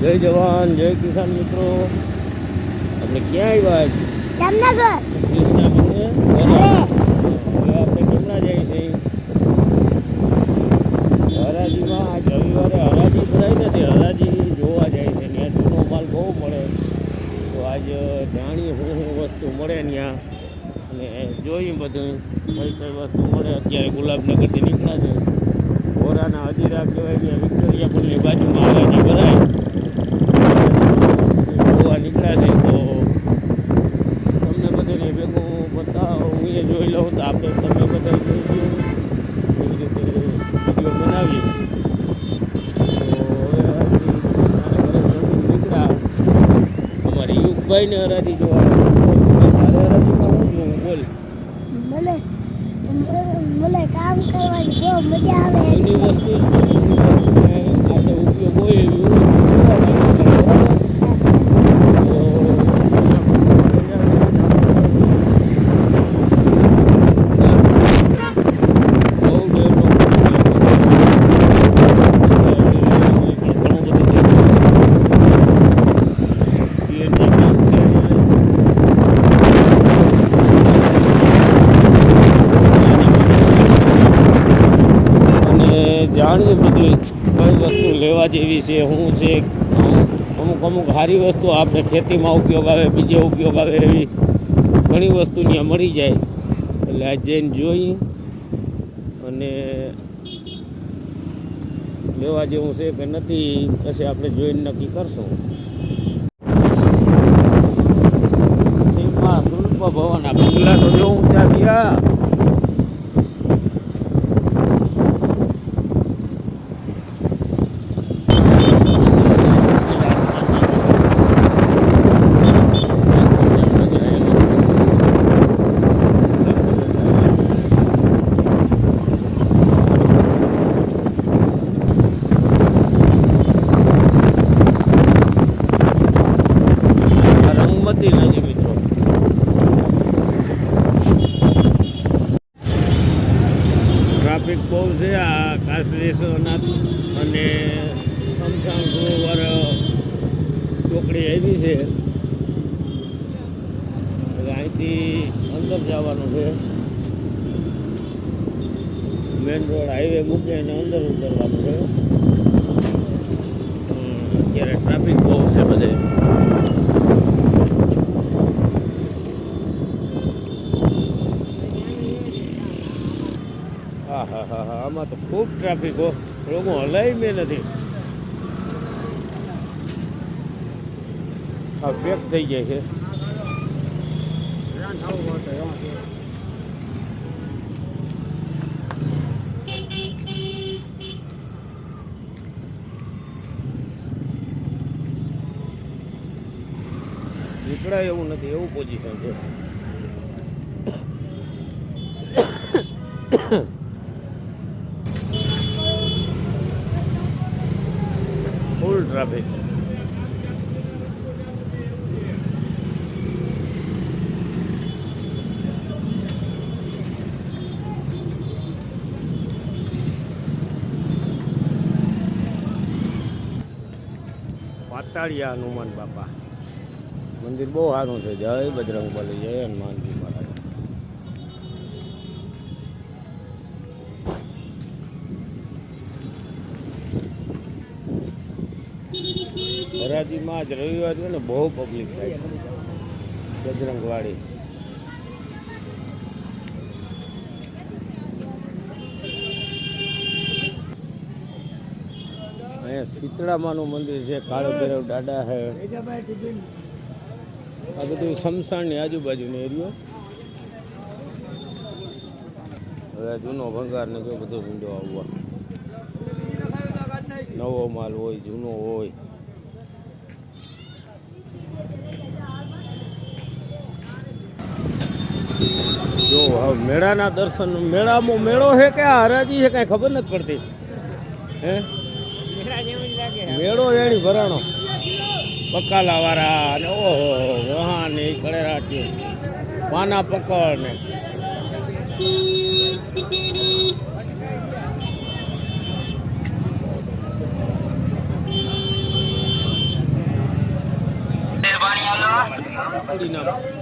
જય જવાન જય કિસાન મિત્રો. આપણે ક્યાં આવ્યા છે જામનગર. કૃષ્ણા હવે આપણે કેમના હરાજીમાં આજ રવિવારે હરાજી ભરાઈ નથી. હરાજી જોવા જાય છે. ત્યાં જૂનો માલ બહુ મળે. તો આજ જાણીએ શું શું વસ્તુ મળે ત્યાં. અને જોઈએ બધું. કઈ કઈ વસ્તુ મળે. અત્યારે ગુલાબનગરથી નીકળ્યા છે. ગોરાના હજીરા કહેવાય ત્યાં વિક્ટોરિયા પુલની બાજુમાં હરાજી ભરાય નીકળ્યા છે તો તમને બધાને ભેગું બતાવો હું એ જોઈ લઉં તો આપણે તમે બધા જોઈ લો એવી રીતે વીડિયો બનાવીએ. અમારે યુગભાઈને હરાજી જોવા તારે હરાજીમાં હું જોઉં બોલ. મને મને કામ કરવાની બહુ મજા આવે. એની વસ્તુ આપણે ઉપયોગ હોય એવી હોય તો જોવા લાગે. અને જાણીએ બધું કઈ વસ્તુ લેવા જેવી છે શું છે અમુક અમુક સારી વસ્તુ આપણે ખેતીમાં ઉપયોગ આવે, બીજે ઉપયોગ આવે એવી ઘણી વસ્તુ ત્યાં મળી જાય. એટલે આ જઈને જોઈ અને લેવા જેવું છે કે નથી, પછી આપણે જોઈને નક્કી કરશું. ભવન, આ બંગલા તો જોઉં ત્યાં ગયા આ રંગમતી નદી મિત્રો ટ્રાફિક બહુ છે આ કાશલેશ્વરનાથ અને સમસાન સરોવર ચોકડી આવી છે. અહીંથી અંદર જવાનું છે. મેન રોડ હાઈવે મૂકે અને અંદર ઉતરવાનું છે. અત્યારે ટ્રાફિક બહુ છે બધે હા હા હા હા આમાં તો ખૂબ ટ્રાફિક હો. લોકો હલાય મેં નથી. હા પેક થઈ જાય છે. નીકળાય એવું નથી, એવું પોઝિશન છે. ફૂલ ટ્રાફિક પાતાળિયા હનુમાન બાપા મંદિર બહુ સારું છે જય બજરંગ બલી જય હનુમાનજી મહારાજ હરાજીમાં આજ રવિવાર છે ને બહુ પબ્લિક થાય બજરંગવાડી. અહીંયા શીતળામાનું મંદિર છે કાળો ભૈરવ દાડા છે આ બધું શમશાનની આજુબાજુનો એરિયો. હવે જૂનો ભંગાર ને જો બધો ઊંડો આવવા નવો માલ હોય, જૂનો હોય. જો હવે મેળાના દર્શન મેળામાં મેળો છે કે હરાજી છે કાંઈ ખબર નથી પડતી. હે? મેળો એની ભરાણો. પકાલા વાળા ને ઓહો વહા ને કળેરાટી. પાના પકડ ને પકડી નાખ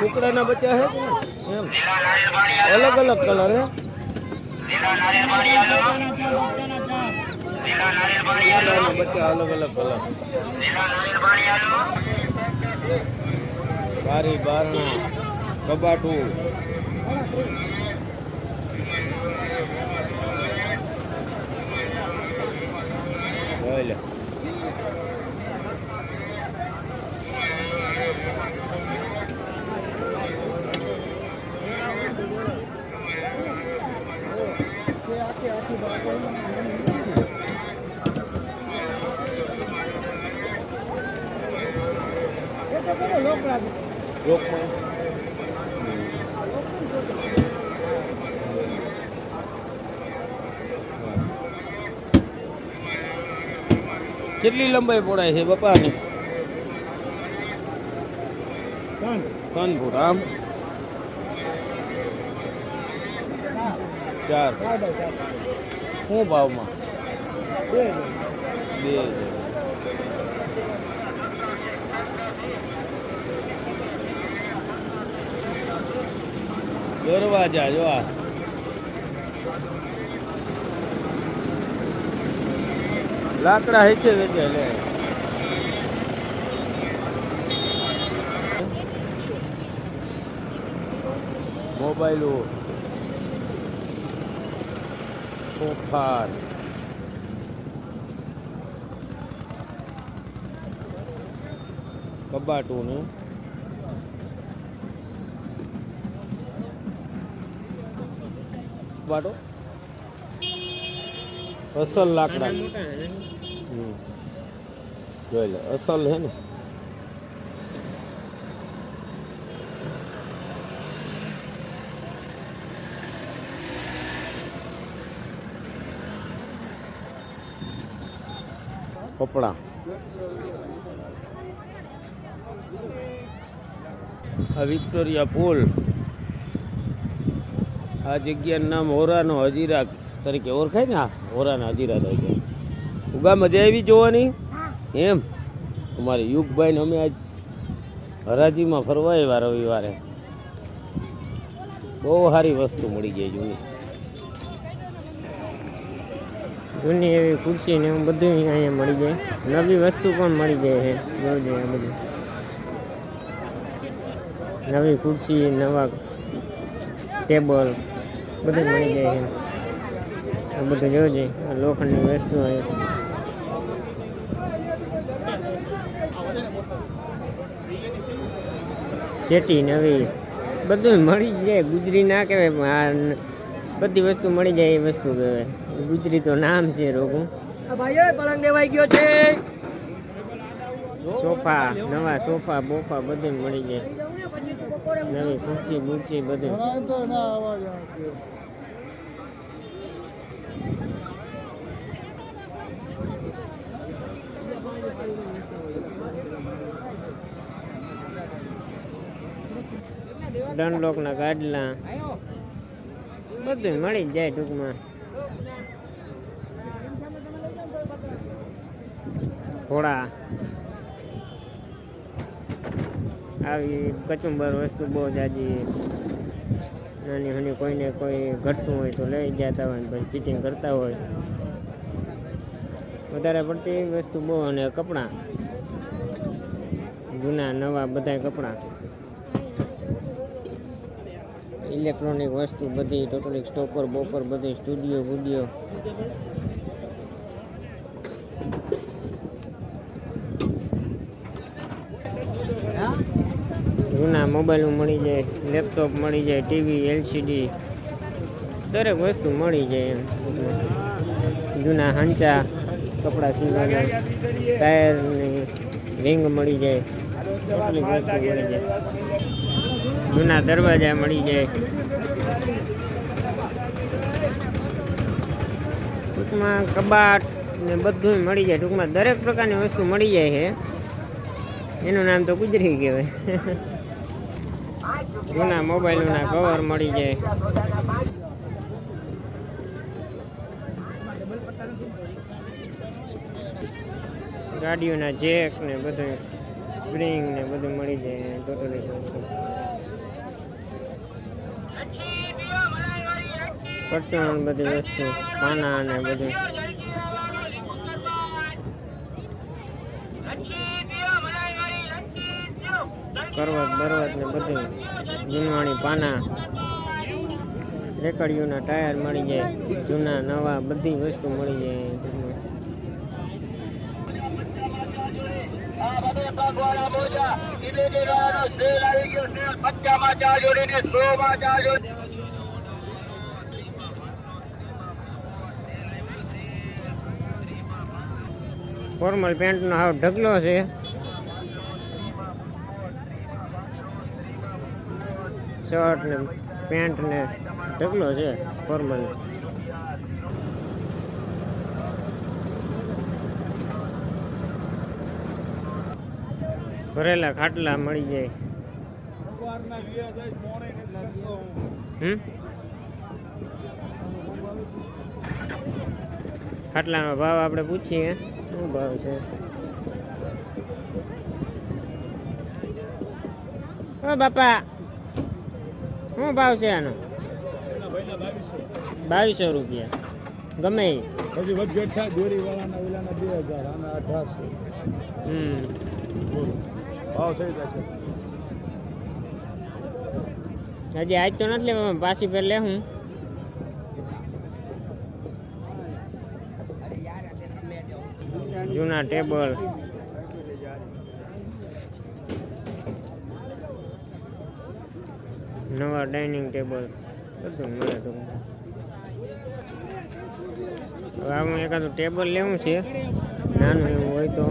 કુકડાના બચ્ચા હે એમ. અલગ અલગ કલર હે. બચ્ચા અલગ અલગ કલર. બારી બારણા કબાટું. જોઈ લે લોકમાં કેટલી લંબાઈ પડાય છે બપાની? ત્રણ. ફૂટ આમ? ચાર. શું ભાવમાં? બે. દરવાજા જો આ. લાકડા હેચે વેચે લે. મોબાઈલો. સોફા. કબાટું ને અસલ લાકડા. જોઈ લે અસલ હે ને. કપડા. આ વિક્ટોરિયા પુલ. આ જગ્યાનું નામ હોરાનો હજીરા તરીકે ઓળખાય ને આ? હોરાના હજીરા તરીકે. ઉગા મજા આવી જોવાની? એમ? અમારે યુગભાઈ ને અમે આજ હરાજીમાં ફરવા આવ્યા રવિવારે. બહુ સારી વસ્તુ મળી ગઈ જૂની. જૂની એવી ખુરશી ને એવું બધું અહીંયા મળી જાય. નવી વસ્તુ પણ મળી જાય છે. આ બધું. નવી ખુરશી, નવા ટેબલ બધું મળી જાય છે આ બધું જોજે આ લોખંડની વસ્તુ હોય. શેટી નવી બધું મળી જાય ગુજરી ના કહેવાય આ બધી વસ્તુ મળી જાય એ વસ્તુ કહેવાય. ગુજરી તો નામ છે રોગું. ભાઈઓ પલંગ દેવાઈ ગયો છે. સોફા નવા સોફા બોફા બધું મળી જાય. નવી ખુરશી બુરશી બધું. દંડલોકના ગાડલા. બધું મળી જ જાય ટૂંકમાં. ઘોડા. આવી કચુંબર વસ્તુ બહુ જાજી નાની હની કોઈને કોઈ ઘટતું હોય તો લઈ જતા હોય પછી ફિટિંગ કરતા હોય. વધારે પડતી વસ્તુ બહુ અને કપડાં. જૂના, નવા બધા કપડાં. ઇલેક્ટ્રોનિક વસ્તુ બધી, ટોટલી સ્ટોપર બોપર બધી, સ્ટુડિયો ગુડિયો જૂના મોબાઈલો મળી જાય, લેપટોપ મળી જાય, ટીવી, એલસીડી, દરેક વસ્તુ મળી જાય એમ. જૂના હંચા, કપડાં સીવવાના ટાયરની રિંગ મળી જાય કેટલી વસ્તુ મળી જાય. જૂના દરવાજા મળી જાય. ટૂંકમાં કબાટ ને બધું મળી જાય. ટૂંકમાં દરેક પ્રકારની વસ્તુ મળી જાય છે. એનું નામ તો ગુજરી કહેવાય. જૂના મોબાઈલના કવર મળી જાય. ગાડીઓના જેક ને બધું સ્પ્રિંગ ને બધું મળી જાય ટોટલી વસ્તુ બધી વસ્તુ, પાના ને બધું. કરવત બરવત ને બધું જૂનવાણી પાના રેકડીઓના ટાયર મળી જાય, જૂના, નવા, બધી વસ્તુ મળી જાય. ફોર્મલ પેન્ટનો હાવ ઢગલો છે શર્ટ ને પેન્ટ ને ઢગલો છે ફોર્મલ ભરેલા ખાટલા મળી જાય. ખાટલાનો ભાવ આપણે પૂછીએ. શું ભાવ છે? ઓ બાપા શું ભાવ છે આનો? બાવીસો રૂપિયા. ગમે. હજી વધઘટ થાય દોરી વાળાના ઓલાના બે હજાર આના અઢારસો. હમ. ભાવ થઈ જશે હજી આજ તો નથી લેવા પાછી ફેર લે હું જૂના ટેબલ. નવા ડાઇનિંગ ટેબલ બધું મળે તો. હવે આમાં એકાદું ટેબલ લેવું છે, નાનું એવું હોય તો.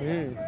હમ.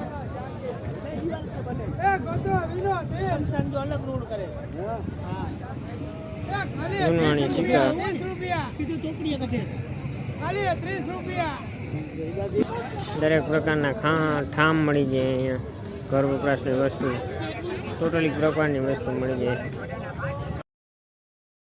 દરેક પ્રકારના ખા ઠામ મળી જાય અહીંયા. ઘર વપરાશની વસ્તુ. ટોટલી પ્રકારની વસ્તુ મળી જાય.